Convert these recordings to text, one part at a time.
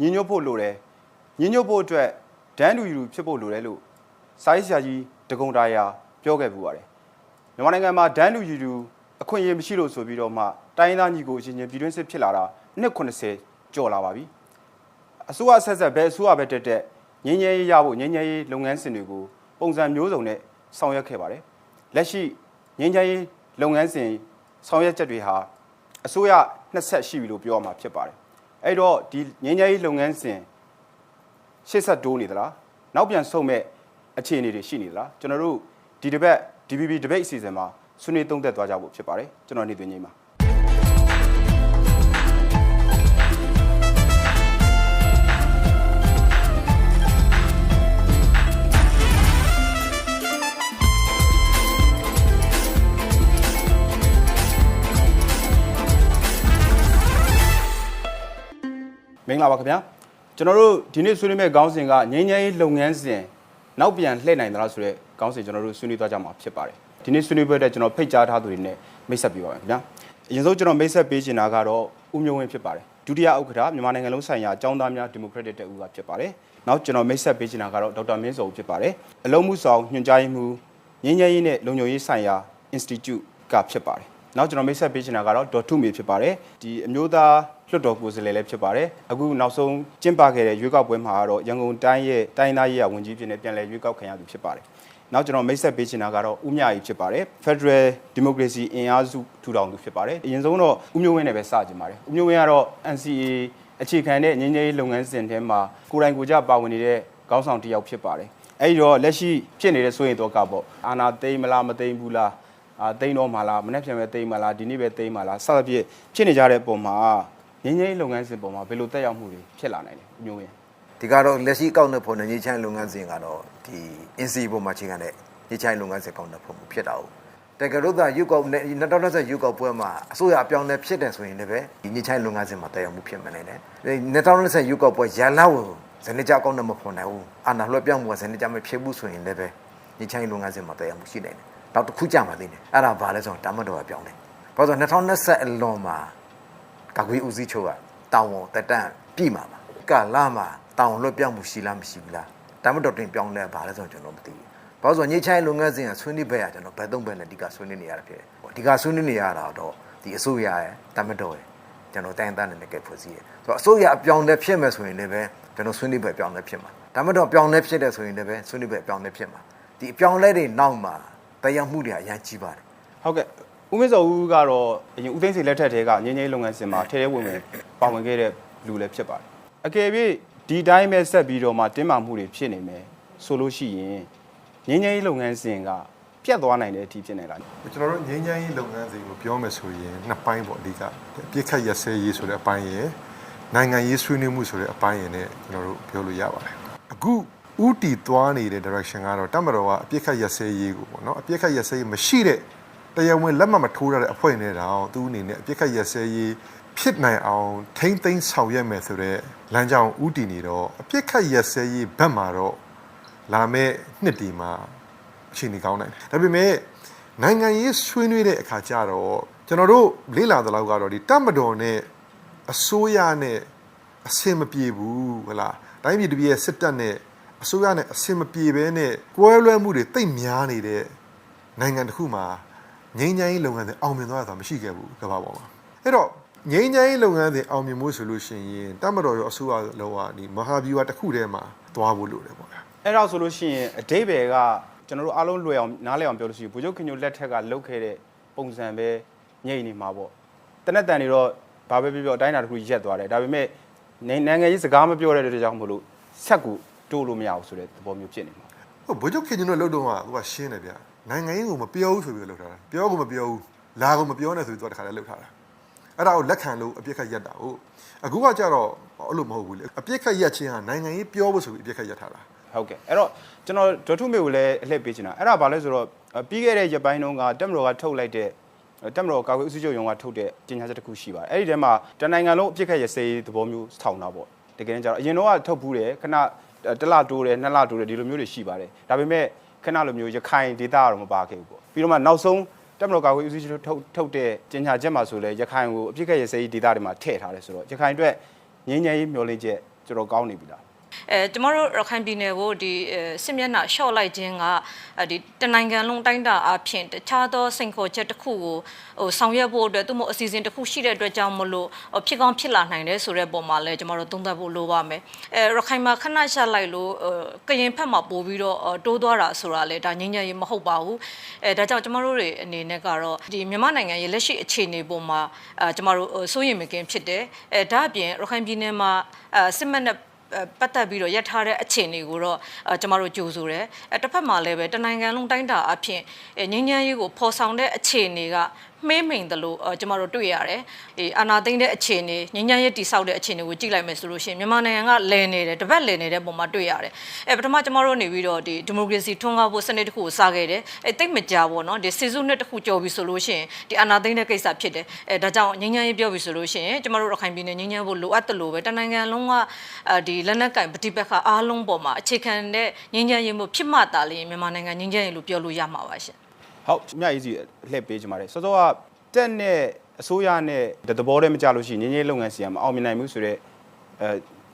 ညီညွတ်ဖို့လိုတယ်ညီညွတ်ဖို့အတွက်ဒန်းတူယူဖြစ်ဖို့လိုတယ်လို့စာရေးဆရာကြီးဒဂုံတာယာပြောခဲ့ပူပါတယ်မြန်မာနိုင်ငံမှာဒန်းတူယူအခွင့်အရေးမရှိလို့ဆိုပြီးတော့မှတိုင်းရင်းသားညီကိုအချင်းချင်းပြည်တွင်းစစ်ဖြစ်လာတာနှစ်80ကျော်လာပါပြီအစိုးရဆက်ဆက်ပဲအစိုးရပဲတက်တက်ငင်းငယ်ရေးရဖို့ငင်းငယ်ရေးလုပ်ငန်းစဉ်တွေကိုပုံစံမျိုးစုံနဲ့ဆောင်ရွက်ခဲ့ပါတယ်လက်ရှိငင်းငယ်ရေးလုပ်ငန်းစဉ်ဆောင်ရွက်ချက်တွေဟာအစိုးရနှစ်ဆက်ရှိပြီလို့ပြောရမှာဖြစ်ပါတယ် အဲ့တော့ဒီငင်းငယ်ရေးလုပ်ငန်းစဉ်ရှေ့ဆက်တိုးနေသလားနောက်ပြန်ဆုတ်မဲ့အခြေအနေတွေရှိနေသလားကျွန်တော်တို့ဒီတစ်ပတ် DBB debate အစီအစဉ်မှာဆွေးနွေးသုံးသပ်သွားကြဖို့ဖြစ်ပါတယ်ကျွန်တော်နေသွင်းကြီးပါ မင်္ဂလာပါခင်ဗျာကျွန်တော်တို့ဒီနေ့ဆွေးနွေးမယ့်ခေါင်းစဉ်ကငြိမ်းချမ်းရေးလုပ်ငန်းစဉ်နောက်ပြန်လှည့်နိုင်သလားဆိုတဲ့ခေါင်းစဉ်ကျွန်တော်တို့ဆွေးနွေးသွားကြမှာဖြစ်ပါတယ်ဒီနေ့ဆွေးနွေးပွဲတဲ့ကျွန်တော်ဖိတ်ကြားထားသူတွေနဲ့မိတ်ဆက်ပေးပါမယ်ခင်ဗျာအရင်ဆုံးကျွန်တော်မိတ်ဆက်ပေးချင်တာကတော့ဦးမျိုးဝင်းဖြစ်ပါတယ်ဒုတိယဥက္ကဋ္ဌမြန်မာနိုင်ငံလုံးဆိုင်ရာအကြောင်းသားများဒီမိုကရက်တစ်တပ်ဦးကဖြစ်ပါတယ်နောက်ကျွန်တော်မိတ်ဆက်ပေးချင်တာကတော့ဒေါက်တာမင်းစောဦးဖြစ်ပါတယ်အလုံးမှုဆောင်ညွှန်ကြားရေးမှူးငြိမ်းချမ်းရေးနဲ့လုံခြုံရေးဆိုင်ရာ Institute ကဖြစ်ပါတယ် နောက်ကျွန်တော်မိတ်ဆက်ပေးချင်တာကတော့ဒေါ်ထုမေဖြစ်ပါတယ်ဒီအမျိုးသားလွှတ်တော်ကိုယ်စားလှယ်လည်းဖြစ်ပါတယ်အခုနောက်ဆုံးကျင်းပခဲ့တဲ့ရွေးကောက်ပွဲမှာတော့ရန်ကုန်တိုင်းရဲ့တိုင်းသားရေးရာဝန်ကြီးဖြစ်နေပြန်လည်ရွေးကောက်ခံရသူဖြစ်ပါတယ်နောက်ကျွန်တော်မိတ်ဆက်ပေးချင်တာကတော့ဦးမြကြီးဖြစ်ပါတယ် Federal Democracy အင်အားစုထူထောင်သူဖြစ်ပါတယ်အရင်ဆုံးတော့ဦးမျိုးဝင်းနဲ့ပဲစကြင်ပါတယ်ဦးမျိုးဝင်းကတော့ NCA အခြေခံတဲ့ငင်းငယ်ရေးလုပ်ငန်းစဉ်ထဲမှာကိုယ်တိုင်ကိုယ်ကျပါဝင်နေတဲ့ခေါင်းဆောင်တစ်ယောက်ဖြစ်ပါတယ်အဲဒီတော့လက်ရှိဖြစ်နေတဲ့ဆိုရင်တော့ကပေါ့အာနာသိမ့်မလားမသိမ့်ဘူးလား အာတိန်တော့မှလားမနေ့ပြန်ပဲတိန်မှလားဒီနေ့ပဲတိန်မှလားစသဖြင့်ဖြစ်နေကြတဲ့ပုံမှာငင်းငင်းလုပ်ငန်းစဉ်ပုံမှာဘယ်လိုတက်ရောက်မှုတွေဖြစ်လာနိုင်လဲအမျိုးရင်ဒီကတော့လက်ရှိကောက်တဲ့ဖို့နဲ့ညချိုင်းလုပ်ငန်းစဉ်ကတော့ဒီ NC ပုံမှာချိန်ခံတဲ့ညချိုင်းလုပ်ငန်းစဉ်ကောက်တဲ့ဖို့မှုဖြစ်တာဟုတ်တကယ်လို့သာရုပ်ကောက်နဲ့2020ရုပ်ကောက်ပွဲမှာအစိုးရအပြောင်းလဲဖြစ်တယ်ဆိုရင်လည်းပဲဒီညချိုင်းလုပ်ငန်းစဉ်မှာတက်ရောက်မှုဖြစ်မနေတယ်2020ရုပ်ကောက်ပွဲရလာကိုဇနိကြကောက်နဲ့မဖွန်နိုင်ဘူးအာဏာလွှဲပြောင်းမှုကဇနိကြမဖြစ်ဘူးဆိုရင်လည်းပဲညချိုင်းလုပ်ငန်းစဉ်မှာတက်ရောက်မှုရှိနိုင်တယ် နောက်တစ်ခုကြာမှသိတယ်အဲ့ဒါဘာလဲဆိုတော့တာမတ်တော်ကပြောင်းတယ်ဘာလို့ဆိုတော့2020အလွန်မှာကာကွယ်ဦးစီးချုပ်ကတောင်ဝန်တက်တန့်ပြည်မှာပါကာလာမှာတောင်လွတ်ပြောင်းမှုရှိလားမရှိဘူးလားဒါမှမဟုတ်တင်ပြောင်းလဲပါလဲဆိုတော့ကျွန်တော်မသိဘူးဘာလို့ဆိုညိချိုင်းလုပ်ငန်းစဉ်ကဆွေးနွေးဘက်ကကျွန်တော်ဘယ်သုံးဘက်နဲ့ဒီကဆွေးနွေးနေရတာဖြစ်တယ်ဒီကဆွေးနွေးနေရတာတော့ဒီအစိုးရရဲ့တမတော်ရဲ့ကျွန်တော်တိုင်းသားနဲ့ကဲဖွဲ့စည်းရဲ့ဆိုတော့အစိုးရအပြောင်းလဲဖြစ်မယ်ဆိုရင်လည်းပဲကျွန်တော်ဆွေးနွေးဘက်ပြောင်းလဲဖြစ်မှာဒါမှမဟုတ်ပြောင်းလဲဖြစ်တယ်ဆိုရင်လည်းပဲဆွေးနွေးဘက်ပြောင်းလဲဖြစ်မှာဒီအပြောင်းလဲတွေနောက်မှာ တရားမှုတွေအများကြီးပါတယ်ဟုတ်ကဲ့ဦးမင်းစောဦးကတော့အရင်ဦးသိန်းစိန်လက်ထက်တည်းကငင်းငင်းလုပ်ငန်းစဉ်မှာထဲထဲဝင်ဝင်ပါဝင်ခဲ့တဲ့လူလည်းဖြစ်ပါတယ်အကယ်၍ဒီတိုင်းပဲဆက်ပြီးတော့မှတင်းမာမှုတွေဖြစ်နေမယ်ဆိုလို့ရှိရင်ငင်းငင်းလုပ်ငန်းစဉ်ကပြတ်သွားနိုင်တဲ့အထိဖြစ်နေလားကျွန်တော်တို့ငြိမ်းချမ်းရေးလုပ်ငန်းစဉ်ကိုပြောမယ်ဆိုရင်နှစ်ပိုင်းပေါ့အဓိကအပြစ်ခတ်ရစဲရေးဆိုတဲ့အပိုင်းရယ်နိုင်ငံရေးဆွေးနွေးမှုဆိုတဲ့အပိုင်းရယ်နဲ့ကျွန်တော်တို့ပြောလို့ရပါတယ်အခု ဥတီသွားနေတဲ့ direction ကတော့တက်မတော်ကအပြစ်ခတ်ရစဲရေးကိုပေါ့နော်အပြစ်ခတ်ရစဲရေးမရှိတဲ့တရားဝင်လက်မှတ်မထိုးရတဲ့အဖွဲ့နဲ့တောင်သူအနေနဲ့အပြစ်ခတ်ရစဲရေးဖြစ်နိုင်အောင်ထိမ့်သိမ်းဆောင်ရွက်မယ်ဆိုတော့လမ်းကြောင်းဥတီနေတော့အပြစ်ခတ်ရစဲရေးဘက်မှာတော့လာမယ့်နှစ်ဒီမှာအခြေအနေကောင်းနိုင်တယ်ဒါပေမဲ့နိုင်ငံရေးဆွေးနွေးတဲ့အခါကျတော့ကျွန်တော်တို့လေ့လာသလောက်ကတော့ဒီတတ်မတော်နဲ့အစိုးရနဲ့အဆင်မပြေဘူးဟလားတိုင်းပြည်တစ်ပြည်ရဲ့စစ်တပ်နဲ့ အစိုးရနဲ့အဆင်မပြေဘဲနဲ့ကွဲလွဲမှုတွေတိတ်များနေတဲ့နိုင်ငံတစ်ခုမှာငြိမ်းချမ်းရေးလုပ်ငန်းတွေအောင်မြင်သွားတာမရှိခဲ့ဘူးကမ္ဘာပေါ်မှာအဲ့တော့ငြိမ်းချမ်းရေးလုပ်ငန်းတွေအောင်မြင်မှုဆိုလို့ရှိရင်တတ်မတော်ရောအစိုးရလောကဒီမဟာဗျူဟာတစ်ခုတည်းမှာသွားဖို့လိုတယ်ပေါ့ဗျာအဲ့ဒါဆိုလို့ရှိရင်အတိဘယ်ကကျွန်တော်တို့အားလုံးလွယ်အောင်နားလည်အောင်ပြောလို့ရှိရင်ဘုချုပ်ခင်ညိုလက်ထက်ကလုတ်ခဲ့တဲ့ပုံစံပဲညှိနေမှာပေါ့တနက်တန်တွေတော့ဘာပဲပြောပြောအတိုင်းအတာတစ်ခုရက်သွားတယ်ဒါပေမဲ့နိုင်ငံရေးစကားမပြောတဲ့အတွက်ကြောင့်မလို့ဆက်ကူ တိုးလို့မရဘူးဆိုတဲ့သဘောမျိုးဖြစ်နေမှာဟိုဘိုးချုပ်ခင်ကျွန်တော်လှုပ်တော့ကသူကရှင်းတယ်ဗျနိုင်ငံရေးကိုမပြောဘူးဆိုပြီးလှုပ်ထားတာပြောကိုမပြောဘူးလာကိုမပြောနဲ့ဆိုပြီးသူကတခါတည်းလှုပ်ထားတာအဲ့ဒါကိုလက်ခံလို့အပြစ်ခတ်ရက်တာဟုတ်အခုကကြတော့အဲ့လိုမဟုတ်ဘူးလေအပြစ်ခတ်ရက်ချင်းဟာနိုင်ငံရေးပြောဖို့ဆိုပြီးအပြစ်ခတ်ရက်ထားတာဟုတ်ကဲ့အဲ့တော့ကျွန်တော်ဒေါ်ထုမေကိုလည်းအလှည့်ပေးချင်တာအဲ့ဒါဘာလဲဆိုတော့ပြီးခဲ့တဲ့ရက်ပိုင်းတုန်းကတက်မတော်ကထုတ်လိုက်တဲ့တက်မတော်ကာကွယ်ဦးစီးချုပ်ရုံးကထုတ်တဲ့ကြေညာချက်တစ်ခုရှိပါတယ်အဲ့ဒီထဲမှာတနိုင်ငံလုံးအပြစ်ခတ်ရစေးသဘောမျိုးထောင်တာပေါ့တကယ်တမ်းကျတော့အရင်တော့ထုတ်ဘူးတယ်ခဏ တစ်လတိုးတယ်နှစ်လတိုးတယ်ဒီလိုမျိုးတွေရှိပါတယ်ဒါပေမဲ့ခဏလိုမျိုးရခိုင်ဒေသကတော့မပါခဲ့ဘူးပေါ့ပြီးတော့မှနောက်ဆုံးတက်မတော်ကာကွယ်ဦးစီးချုပ်ထုတ်ထုတ်တဲ့ကြေညာချက်မှာဆိုလဲရခိုင်ကိုအပြစ်ခတ်ရစေးဒေသတွေမှာထည့်ထားတယ်ဆိုတော့ရခိုင်အတွက်ငင်းငယ်ရေးမျောလင့်ချက်ကျွန်တော်ကောင်းနေပြီလား အဲကျမတို့ရခိုင်ပြည်နယ်ကိုဒီအဲစစ်မျက်နှာရှော့လိုက်ခြင်းကအဲဒီတနိုင်ငံလုံးတိုင်းတာအဖြစ်တခြားသောစိန်ခေါ်ချက်တစ်ခုကိုဟိုဆောင်ရွက်ဖို့အတွက်သူ့မအစီအစဉ်တစ်ခုရှိတဲ့အတွက်ကြောင့်မလို့ဟိုဖြစ်ကောင်းဖြစ်လာနိုင်တယ်ဆိုတဲ့ပုံမှာလဲကျမတို့သုံးသပ်ဖို့လိုပါမယ်အဲရခိုင်မှာခဏရှာလိုက်လို့ဟိုကရင်ဖက်မှာပို့ပြီးတော့ဟိုတိုးသွားတာဆိုတာလဲဒါငင်းငယ်ရေးမဟုတ်ပါဘူးအဲဒါကြောင့်ကျမတို့တွေအနေနဲ့ကတော့ဒီမြန်မာနိုင်ငံရဲ့လက်ရှိအခြေအနေပုံမှာအဲကျမတို့ဟိုစိုးရိမ်မကင်းဖြစ်တယ်အဲဒါအပြင်ရခိုင်ပြည်နယ်မှာအဲစစ်မှတ်နဲ့အဲ ပတ်သက်ပြီးတော့ရက်ထားတဲ့အခြေအနေကိုတော့အဲကျမတို့ကြိုဆိုတယ်အဲတစ်ဖက်မှာလည်းပဲတနိုင်ငံလုံးတိုင်းတာအဖြစ်အဲငញ្ញမ်းရေးကိုဖော်ဆောင်တဲ့အခြေအနေက မှေးမိန်တယ်လို့အဲကျမတို့တွေ့ရတယ်။ဒီအာနာသိမ့်တဲ့အခြေအနေငញ្ញမ်းရေးတိဆောက်တဲ့အခြေအနေကိုကြည့်လိုက်မယ်ဆိုလို့ရှိရင်မြန်မာနိုင်ငံကလည်နေတယ်တစ်ပတ်လည်နေတဲ့ပုံမှာတွေ့ရတယ်။အဲပထမကျမတို့နေပြီးတော့ဒီဒီမိုကရေစီထွန်းကားဖို့စနစ်တစ်ခုကိုစခဲ့တယ်။အဲတိတ်မကြဘောနော်ဒီစီစုနှစ်တစ်ခုကြော်ပြီဆိုလို့ရှိရင်ဒီအာနာသိမ့်တဲ့ကိစ္စဖြစ်တယ်။အဲဒါကြောင့်ငញ្ញမ်းရေးပြောပြီဆိုလို့ရှိရင်ကျမတို့ရခိုင်ပြည်နယ်ငញ្ញမ်းဖို့လိုအပ်တယ်လို့ပဲတနိုင်ငံလုံးကအဲဒီလက်နက်ကင်ပဋိပက္ခအားလုံးပေါ်မှာအခြေခံတဲ့ငញ្ញမ်းရေးမှုဖြစ်မှတာလျင်မြန်မာနိုင်ငံငញ្ញမ်းရေးလို့ပြောလို့ရမှာပါရှင်။ ဟုတ်မြတ်ရေးစီလှည့်ပေးကြပါလေစောစောကတက်နဲ့အစိုးရနဲ့တသဘောတည်းမကြလို့ရှိရင်ငင်းငင်းလုပ်ငန်းစီကမအောင်မြင်နိုင်ဘူးဆိုတော့အဲ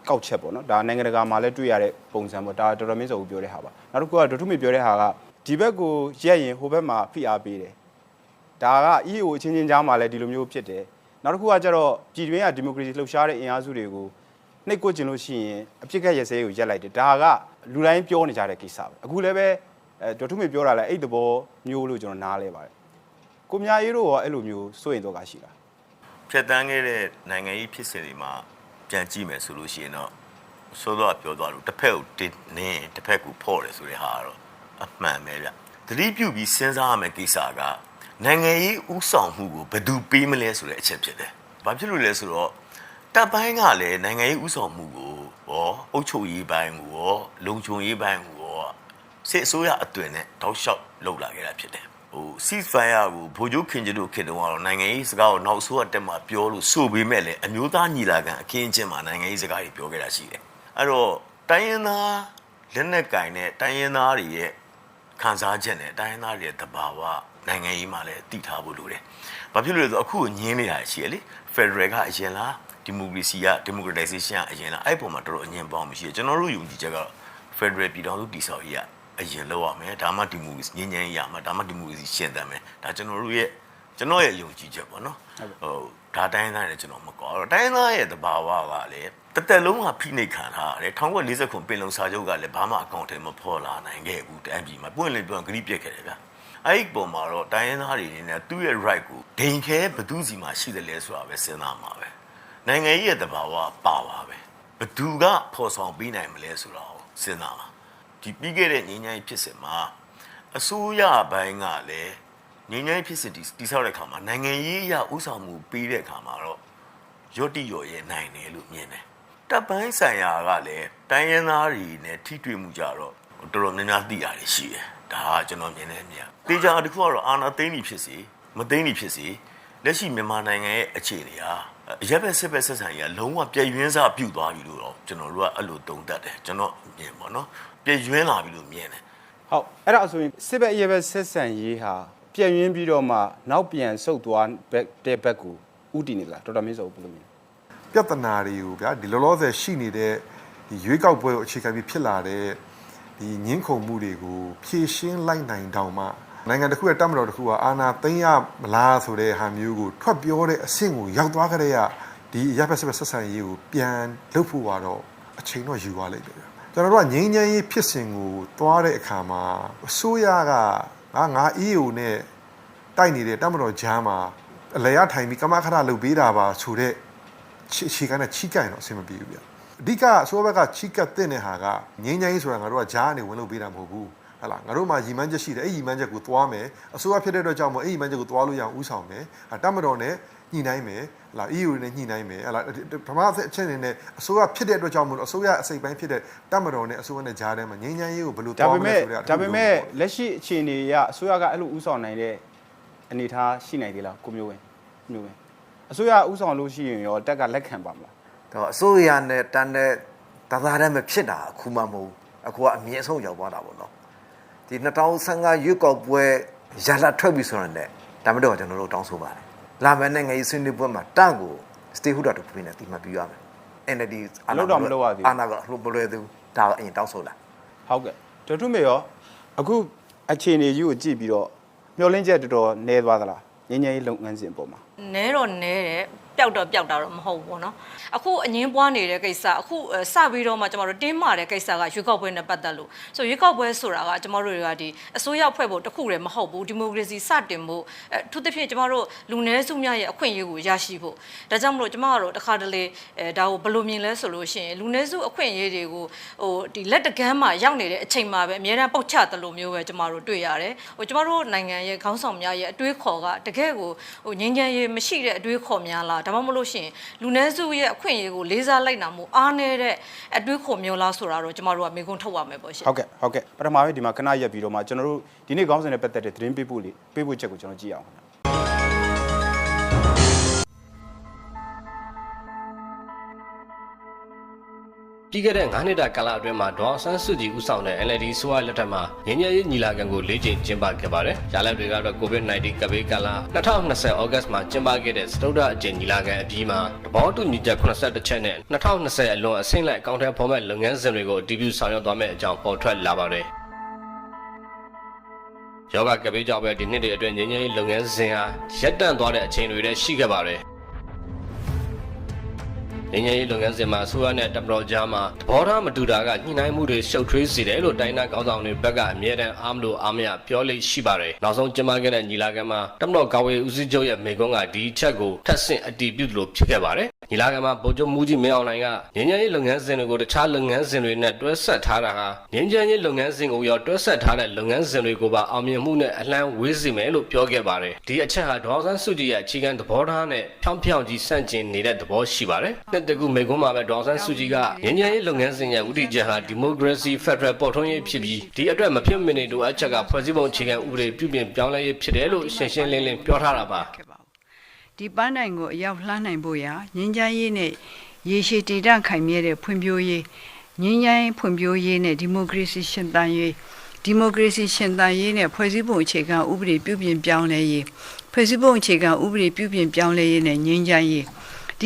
ကောက်ချက်ပေါ့နော်ဒါနိုင်ငံတကာမှာလည်းတွေ့ရတဲ့ပုံစံပေါ့ဒါတော်တော်မင်းစောဦးပြောတဲ့ဟာပါနောက်တစ်ခုကဒေါထုမေပြောတဲ့ဟာကဒီဘက်ကိုရက်ရင်ဟိုဘက်မှာဖိအားပေးတယ်ဒါက EAO အချင်းချင်းကြားမှာလည်းဒီလိုမျိုးဖြစ်တယ်နောက်တစ်ခုကကျတော့ပြည်တွင်းကဒီမိုကရေစီလှုပ်ရှားတဲ့အင်အားစုတွေကိုနှိပ်ကွက်ကျင်လို့ရှိရင်အပြစ်ခက်ရစဲကိုရက်လိုက်တယ်ဒါကလူတိုင်းပြောနေကြတဲ့ကိစ္စပဲအခုလည်းပဲ အဲဒေါထုမေပြောတာလည်းအဲ့ဒီသဘောမျိုးလို့ကျွန်တော်နားလဲပါတယ်ကိုမြအေးတို့ရောအဲ့လိုမျိုးစိုးရင်တော့ကရှိလားဖြတ်တန်းခဲ့တဲ့နိုင်ငံရေးဖြစ်စဉ်တွေမှာပြန်ကြည့်မယ်ဆိုလို့ရှိရင်တော့ဆိုတော့ပြောသွားလို့တစ်ဖက်ကိုတင်းနေတစ်ဖက်ကိုဖော့တယ်ဆိုတဲ့ဟာကတော့အမှန်ပဲဗျသတိပြုပြီးစဉ်းစားရမယ့်ကိစ္စကနိုင်ငံရေးဥဆောင်မှုကိုဘယ်သူပေးမလဲဆိုတဲ့အချက်ဖြစ်တယ်။ဘာဖြစ်လို့လဲဆိုတော့တပ်ပိုင်းကလည်းနိုင်ငံရေးဥဆောင်မှုကိုရောအုပ်ချုပ်ရေးပိုင်းကိုရောလုံခြုံရေးပိုင်းကိုရော စစ်အစိုးရအတွင်နဲ့တောက်လျှောက်လှုပ်လာခဲ့တာဖြစ်တယ်။ဟို ceasefire ကိုဗိုလ်ချုပ်ခင်ကျတို့ခေတ္တကတော့နိုင်ငံရေးစကားကိုနောက်ဆိုးအတက်မှာပြောလို့ဆိုပေမဲ့လည်းအမျိုးသားညီလာခံအခင်းအကျင်းမှာနိုင်ငံရေးစကားတွေပြောခဲ့တာရှိတယ်။အဲ့တော့တိုင်းရင်းသားလက်နက်ကင်တဲ့တိုင်းရင်းသားတွေရဲ့ခံစားချက်နဲ့တိုင်းရင်းသားတွေရဲ့တဘာဝနိုင်ငံရေးမှာလည်းတည်ထားဖို့လိုတယ်။ဘာဖြစ်လို့လဲဆိုတော့အခုညင်းနေတာရှိရလေ။ Federal ကအရင်လားဒီမိုကရေစီက democratization ကအရင်လားအဲ့ပုံမှာတော်တော်အငင်ပေါင်းမရှိဘူးကျွန်တော်တို့ယုံကြည်ချက်ကတော့ Federal ပြည်ထောင်စုတည်ဆောက်ရေးက အရင်လောက်ရမယ်ဒါမှဒီမိုကရေစီငြိမ်းချမ်းရေးရမှာဒါမှဒီမိုကရေစီရှင်သန်မယ်ဒါကျွန်တော်တို့ရဲ့ကျွန်တော်ရဲ့ယုံကြည်ချက်ပေါ့နော်ဟိုဒါတိုင်းသားနဲ့ကျွန်တော်မကောအဲ့တော့တိုင်းသားရဲ့တဘာဝကလည်းတစ်သက်လုံးကဖိနှိပ်ခံထားရတယ်1940ခုပင်လုံစာချုပ်ကလည်းဘာမှအကောင့်ထဲမဖော်လာနိုင်ခဲ့ဘူးတန်းပြည်မှာပွင့်လင်းပြောဂရိပြက်ခဲ့တယ်ဗျာအဲ့ဒီပုံမှာတော့တိုင်းရင်းသားတွေနေနဲ့သူ့ရဲ့ right ကိုဒိန်ခဲဘသူစီမှာရှိတယ်လဲဆိုတာပဲစဉ်းစားမှာပဲနိုင်ငံရေးရဲ့တဘာဝပါပါပဲဘသူကဖော်ဆောင်ပေးနိုင်မလဲဆိုတာကိုစဉ်းစားမှာ ဒီပြီးခဲ့တဲ့ငြိမ်းချမ်းရေးဖြစ်စဉ်မှာအစိုးရဘိုင်းကလည်းငြိမ်းချမ်းရေးဖြစ်စဉ်တည်တည်ဆောက်တဲ့အခါမှာနိုင်ငံရေးအရဥဆောင်မှုပေးတဲ့အခါမှာတော့ရော့တိရော့ရဲ့နိုင်တယ်လို့မြင်တယ်တပ်ပိုင်းဆိုင်ရာကလည်းတိုင်းရင်းသားတွေနဲ့ထိတွေ့မှုကြတော့တော်တော်များများသိရတယ်ရှိတယ်ဒါကကျွန်တော်မြင်တဲ့အမြင်တေချာတစ်ခုကတော့အာနာသိမ့်နေဖြစ်စီမသိမ့်နေဖြစ်စီလက်ရှိမြန်မာနိုင်ငံရဲ့အခြေအနေဟာအ ရက်ဘက်စစ်ဘက်ဆက်ဆံရေးကလုံးဝပြည့်ရင်းစားပြုတ်သွားပြီလို့တော့ကျွန်တော်တို့ကအဲ့လိုတုံ့တက်တယ်ကျွန်တော်မြင်ပါတော့ပြည့်ရင်းလာပြီလို့မြင်တယ်ဟုတ်အဲ့ဒါဆိုရင်စစ်ဘက်အရေးဘက်ဆက်ဆံရေးဟာပြည့်ရင်းပြီးတော့မှနောက်ပြန်ဆုတ်သွားဘက်တဲ့ဘက်ကိုဥတည်နေလားတော်တော်မင်းစောဘယ်လိုမြင်ပြဿနာတွေကိုဗျာဒီလောလောဆယ်ရှိနေတဲ့ဒီရွေးကောက်ပွဲကိုအခြေခံပြီးဖြစ်လာတဲ့ဒီငင်းခုန်မှုတွေကိုဖြည့်ရှင်းလိုက်နိုင်တောင်မှ နိုင်ငံတစ်ခုရဲ့တပ်မတော်တစ်ခုကအာဏာသိမ်းရမလားဆိုတဲ့ဟာမျိုးကိုထွက်ပြောတဲ့အဆင့်ကိုရောက်သွားကြတဲ့ကဒီရပ်ဖက်ဆက်ဖက်ဆက်ဆံရေးကိုပြန်လုပ်ဖို့ကတော့အချိန်တော့ယူသွားလိမ့်မယ်ဗျာကျွန်တော်တို့ကငြိမ်းချမ်းရေးဖြစ်စဉ်ကိုသွားတဲ့အခါမှာအစိုးရကငါငါ EAO နဲ့တိုက်နေတဲ့တပ်မတော်ဂျမ်းမှာအလဲရထိုင်ပြီးကမခဏလုပ်ပေးတာပါဆိုတဲ့ချီချီကနဲ့ချီကင်တော့အဆင်မပြေဘူးဗျအဓိကအစိုးရဘက်ကချီကတဲ့တဲ့ဟာကငင်းငိုင်းဆိုတာငါတို့ကဂျားကနေဝင်လုပ်ပေးတာမဟုတ်ဘူး ဟလာငါတို့မှာရီမန်းချက်ရှိတယ်အဲ့ရီမန်းချက်ကိုသွားမယ်အစိုးရဖြစ်တဲ့အတွက်ကြောင့်မို့အဲ့ရီမန်းချက်ကိုသွားလို့ရအောင်ဥဆောင်မယ်အတတ်မတော်နဲ့ညှိနှိုင်းမယ်ဟလာ EU နဲ့ညှိနှိုင်းမယ်ဟလာပထမအချက်အနေနဲ့အစိုးရဖြစ်တဲ့အတွက်ကြောင့်မို့အစိုးရအစိပ်ပိုင်းဖြစ်တဲ့တတ်မတော်နဲ့အစိုးရနဲ့ဂျားထဲမှာငင်းငိုင်းရေးကိုဘယ်လိုဒါသွားပေမလဲမဲ့ဆိုတဲ့ဒါပေမဲ့လက်ရှိအခြေအနေအရအစိုးရကအဲ့လိုဥဆောင်နိုင်တဲ့အနေအထားရှိနိုင်သေးလားကိုမျိုးဝင်မျိုးဝင်အစိုးရဥဆောင်လို့ရှိရင်ရောတက်ကလက်ခံပါမလားတော့အစိုးရနဲ့တန်းတဲ့တသားတည်းမဖြစ်တာအခုမှမဟုတ်ဘူးအခုကအမြင့်ဆုံးရောက်သွားတာပေါ့နော် ဒီ2015ရွေးကောက်ပွဲရလာထွက်ပြီဆိုရင်လည်းဒါမှတော့ကျွန်တော်တို့တောင်းဆိုပါတယ်လာမယ့်နိုင်ငံရေးဆွေးနွေးပွဲမှာတန့်ကို stakeholder တို့ပြင်နေတိမှတ်ပြီးရမယ် NLD အလုပ်တော့မလုပ်ရသေးဘူးအာနာကလို့မလွယ်သေးဘူးဒါကအရင်တောင်းဆိုလာဟုတ်ကဲ့ဒေါက်တာမေရောအခုအခြေအနေကြီးကိုကြည့်ပြီးတော့မျောလင်းချက်တော်တော်နည်းသွားသလားငင်းငယ်ရေးလုပ်ငန်းစဉ်အပေါ်မှာနဲတော့နဲတယ် ပျောက်တော့ပျောက်တာတော့မဟုတ်ဘူးပေါ့နော်အခုအငင်းပွားနေတဲ့ကိစ္စအခုအဲစပြီးတော့မှကျမတို့တင်းမာတဲ့ကိစ္စကရွေးကောက်ပွဲနဲ့ပတ်သက်လို့ဆိုရွေးကောက်ပွဲဆိုတာကကျမတို့တွေကဒီအစိုးရဖွဲ့ဖို့တစ်ခုတည်းမဟုတ်ဘူးဒီမိုကရေစီစတင်ဖို့အဲအထူးသဖြင့်ကျမတို့လူနည်းစုများရဲ့အခွင့်အရေးကိုရရှိဖို့ဒါကြောင့်မလို့ကျမကတော့တခါတလေအဲဒါကိုဘယ်လိုမြင်လဲဆိုလို့ရှိရင်လူနည်းစုအခွင့်အရေးတွေကိုဟိုဒီလက်တကမ်းမှာရောက်နေတဲ့အချိန်မှာပဲအများအားပုတ်ချတယ်လို့မျိုးပဲကျမတို့တွေ့ရတယ်ဟိုကျမတို့နိုင်ငံရဲ့ခေါင်းဆောင်များရဲ့အတွေးခေါ်ကတကယ်ကိုဟိုငြိမ်းချမ်းရေးမရှိတဲ့အတွေးခေါ်များလားဒါမှမဟုတ်လို့ရှိရင်လူနည်းစုရဲ့အခွင့်အရေးကိုလေးစားလိုက်နာမှုအားနည်းတဲ့အတွေးခေါ်မျိုးလားဆိုတာတော့ကျမတို့ကမေးခွန်းထုတ်ရမယ်ပေါ့ရှင်ဟုတ်ကဲ့ဟုတ်ကဲ့ပထမပဲဒီမှာခဏရက်ပြီးတော့မှကျွန်တော်တို့ဒီနေ့ခေါင်းစဉ်နဲ့ပတ်သက်တဲ့သတင်းပေးပို့လေးပေးပို့ချက်ကိုကျွန်တော်ကြည့်အောင် ပြီးခဲ့တဲ့9နှစ်တာကာလအတွင်းမှာဒေါ်အောင်ဆန်းစုကြည်ဦးဆောင်တဲ့ NLD ဆိုရလက်ထက်မှာငင်းရရေးညီလာခံကို၄ချိန်ကျင်းပခဲ့ပါတယ်။ရလဒ်တွေကတော့ COVID-19 ကပ်ဘေးကာလ2020ဩဂတ်မှာကျင်းပခဲ့တဲ့စတုဒ္ဓအကြိမ်ညီလာခံအပြီးမှာသဘောတူညီချက်82ချက်နဲ့2020အလွန်အဆင့်လိုက်အကောင့်ထဲဖော်မဲ့လုပ်ငန်းစဉ်တွေကိုအတည်ပြုဆောင်ရွက်သွားမယ့်အကြောင်းပေါ်ထွက်လာပါတယ်။ယောဂကပ်ဘေးကြောင့်ပဲဒီနှစ်တွေအတွင်းငင်းရရေးလုပ်ငန်းစဉ်ဟာရပ်တန့်သွားတဲ့အချိန်တွေလည်းရှိခဲ့ပါတယ်။ ငင်းငယ်ရေးလုပ်ငန်းစဉ်မှာအစိုးရနဲ့တပ်မတော်ကြားမှာသဘောထားမတူတာကညှိနှိုင်းမှုတွေရှုပ်ထွေးစေတယ်လို့တိုင်းနာခေါင်းဆောင်တွေဘက်ကအမြဲတမ်းအားမလို့အားမရပြောလိမ့်ရှိပါတယ်။နောက်ဆုံးကျင်းပခဲ့တဲ့ညီလာခံမှာတပ်မတော်ကာဝေးဦးစီးချုပ်ရဲ့မိန့်ခွန်းကဒီအချက်ကိုထပ်ဆင့်အတည်ပြုလို့ဖြစ်ခဲ့ပါတယ်။ညီလာခံမှာဗိုလ်ချုပ်မူကြီးမင်းအောင်လှိုင်ကငင်းငယ်ရေးလုပ်ငန်းစဉ်တွေကိုတခြားလုပ်ငန်းစဉ်တွေနဲ့တွဲဆက်ထားတာဟာငင်းငယ်ရေးလုပ်ငန်းစဉ်ကိုရောတွဲဆက်ထားတဲ့လုပ်ငန်းစဉ်တွေကိုပါအောင်မြင်မှုနဲ့အလှမ်းဝေးစေမယ်လို့ပြောခဲ့ပါတယ်။ဒီအချက်ဟာဒေါအောင်ဆန်းစုကြည်ရဲ့အခြေခံသဘောထားနဲ့ဖြောင်းဖြောင်းကြီးဆန့်ကျင်နေတဲ့သဘောရှိပါတယ်။နှစ်တကူမိန့်ခွန်းမှာပဲဒေါအောင်ဆန်းစုကြည်ကငင်းငယ်ရေးလုပ်ငန်းစဉ်ရဲ့ဥတီချက်ဟာဒီမိုကရေစီဖက်ဒရယ်ပေါ်ထွန်းရေးဖြစ်ပြီးဒီအတွက်မဖြစ်မနေလိုအပ်ချက်ကဖွဲ့စည်းပုံအခြေခံဥပဒေပြုပြင်ပြောင်းလဲရေးဖြစ်တယ်လို့ရှင်းရှင်းလင်းလင်းပြောထားတာပါ။ခဲ့ပါဘူး ဒီပန်းတိုင်ကိုအရောက်လှမ်းနိုင်ဖို့ရာငင်းချမ်းရေးနဲ့ရေရှည်တည်တံ့ခိုင်မြဲတဲ့ဖွံ့ဖြိုးရေးငင်းချမ်းရေးဖွံ့ဖြိုးရေးနဲ့ဒီမိုကရေစီရှင်သန်ရေးဒီမိုကရေစီရှင်သန်ရေးနဲ့ဖွဲ့စည်းပုံအခြေခံဥပဒေပြုပြင်ပြောင်းလဲရေးဖွဲ့စည်းပုံအခြေခံဥပဒေပြုပြင်ပြောင်းလဲရေးနဲ့ငင်းချမ်းရေး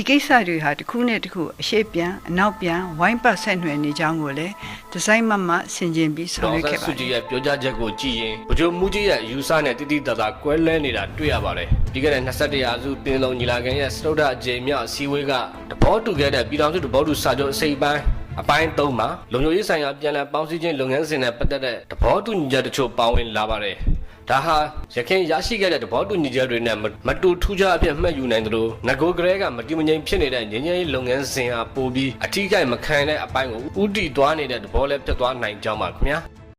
ဒီကိစ္စတွေဟာတစ်ခုနဲ့တစ်ခုအရှိပြန်အနောက်ပြန်ဝိုင်းပတ်ဆက်နွယ်နေကြောင်းကိုလည်းဒီဇိုင်းမမဆင်ခြင်ပြီးဆောင်ရွက်ခဲ့ပါစုတကြည်ယ်ရဲ့ပြောကြားချက်ကိုကြည့်ရင်ဗကြိုမူကြီးရဲ့ယူဆနဲ့တိတိတသာကွဲလဲနေတာတွေ့ရပါတယ်။ပြီးခဲ့တဲ့21ရာစုတင်လုံးညီလာခံရဲ့စတုဒ္ဓအကြိမ်မြောက်အစည်းအဝေးကတဘောတူခဲ့တဲ့ပြည်ထောင်စုတဘောတူစာချုပ်အစိပ်ပိုင်းအပိုင်း3မှာလုံခြုံရေးဆိုင်ရာပြည်내ပေါင်းစည်းခြင်းလုပ်ငန်းစဉ်နဲ့ပတ်သက်တဲ့တဘောတူညီချက်တချို့ပါဝင်လာပါတယ်။ ဒါဟာရခိုင်ရရှိခဲ့တဲ့တဘောတူညီချက်တွေနဲ့မမတူထူးခြားအဖြစ်မှတ်ယူနိုင်တယ်လို့ငကိုကလေးကမတိမငိမ်ဖြစ်နေတဲ့ငញ្ញရေးလုပ်ငန်းစဉ်ဟာပိုပြီးအထီးကျမခံတဲ့အပိုင်းကိုဥတီသွားနေတဲ့သဘောလည်းဖြစ်သွားနိုင်ကြောင်းပါခင်ဗျာ။